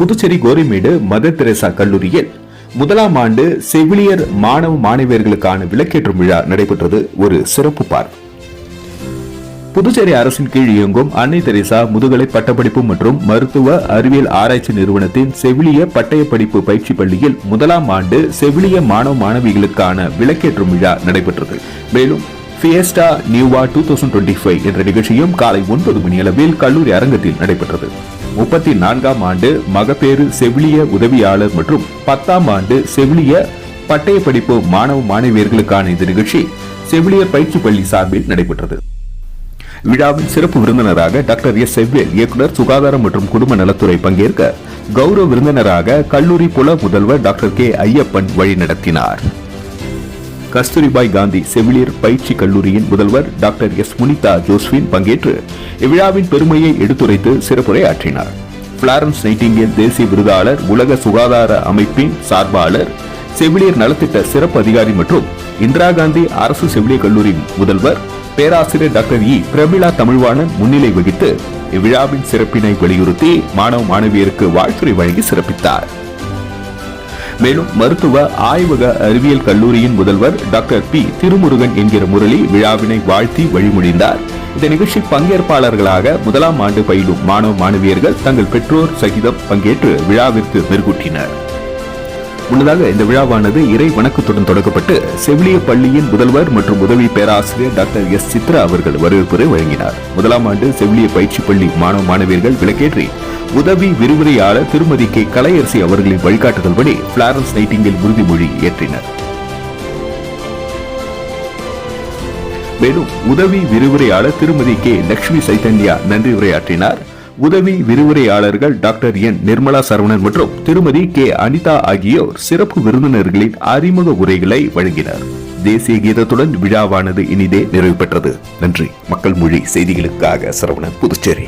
Puducherry Gorimedu mother Teresa கல்லூரியில் முதலாம் ஆண்டு செவிலியர் மாணவ மாணவியர்களுக்கான விளக்கேற்றும் விழா நடைபெற்றது. ஒரு சிறப்பு பார்வை. புதுச்சேரி அரசின் கீழ் இயங்கும் அன்னை தெரேசா முதுகலை பட்டப்படிப்பு மற்றும் மருத்துவ அறிவியல் ஆராய்ச்சி நிறுவனத்தின் செவிலிய பட்டய படிப்பு பயிற்சி பள்ளியில் முதலாம் ஆண்டு செவிலிய மாணவ மாணவிகளுக்கான விளக்கேற்றும் விழா நடைபெற்றது. மேலும் ஃபியஸ்டா நியூவா டூ தௌசண்ட் டுவெண்ட்டி ஃபைவ் என்ற நிகழ்ச்சியும் காலை ஒன்பது மணியளவில் கல்லூரி அரங்கத்தில் நடைபெற்றது. முப்பத்தி நான்காம் ஆண்டு மகப்பேறு செவிலிய உதவியாளர் மற்றும் பத்தாம் ஆண்டு செவிலிய பட்டய படிப்பு மாணவ மாணவியர்களுக்கான இந்த நிகழ்ச்சி செவிலியர் பயிற்சி பள்ளி சார்பில் நடைபெற்றது. விழாவின் சிறப்பு விருந்தினராக டாக்டர் எஸ். செவ்வேல் இயக்குநர் சுகாதாரம் மற்றும் குடும்ப நலத்துறை பங்கேற்க கௌரவ விருந்தினராக கல்லூரி புல முதல்வர் டாக்டர் கே. ஐயப்பன் வழிநடத்தினார். கஸ்தூரிபாய் காந்தி செவிலியர் பயிற்சி கல்லூரியின் முதல்வர் டாக்டர் எஸ் முனிதா ஜோஸ்வின் பங்கேற்று இவ்விழாவின் பெருமையை எடுத்துரைத்து சிறப்புரை ஆற்றினார் பிளாரன்ஸ் நைட்டிங்கேல் தேசிய விருதாளர் உலக சுகாதார அமைப்பின் சார்பாளர் செவிலியர் நலத்திட்ட சிறப்பு அதிகாரி மற்றும் இந்திரா காந்தி அரசு செவிலியர் கல்லூரி முதல்வர் பேராசிரியர் டாக்டர் இ. பிரமிளா தமிழ்வாணன் முன்னிலை வகித்து இவ்விழாவின் சிறப்பினை வலியுறுத்தி மாணவ மாணவியருக்கு வாழ்த்துறை வழங்கி சிறப்பித்தார். மேலும் மருத்துவ ஆய்வக அறிவியல் கல்லூரியின் முதல்வர் டாக்டர் பி. திருமுருகன் என்கிற முரளி விழாவினை வாழ்த்தி வழிமொழிந்தார். இந்த நிகழ்ச்சி பங்கேற்பாளர்களாக முதலாம் ஆண்டு பயிலும் மாணவ மாணவியர்கள் தங்கள் பெற்றோர் சகிதம் பங்கேற்று விழாவிற்கு மெருகூட்டினர். முன்னதாக இந்த விழாவானது இறை வணக்கத்துடன் தொடங்கப்பட்டு செவிலிய பள்ளியின் முதல்வர் மற்றும் உதவி பேராசிரியர் டாக்டர் எஸ். சித்ரா அவர்கள் வரவேற்புரை வழங்கினார். முதலாம் ஆண்டு செவிலிய பயிற்சி பள்ளி மாணவ மாணவியர்கள் விளக்கேற்றி உதவி விரிவுரையாளர் திருமதி கே. கலையரசி அவர்களின் வழிகாட்டுதல்படி பிளாரன்ஸ் நைட்டிங்கில் உறுதிமொழி ஏற்றினர். மேலும் உதவி விரிவுரையாளர் திருமதி கே. லட்சுமி சைதன்யா நன்றி உரையாற்றினார். உதவி விரிவுரையாளர்கள் டாக்டர் என். நிர்மலா சரவணன் மற்றும் திருமதி கே. அனிதா ஆகியோர் சிறப்பு விருந்தினர்களின் அறிமுக உரைகளை வழங்கினர். தேசிய கீதத்துடன் விழாவானது இனிதே நிறைவு பெற்றது. நன்றி. மக்கள் மொழி செய்திகளுக்காக சரவணன் புதுச்சேரி.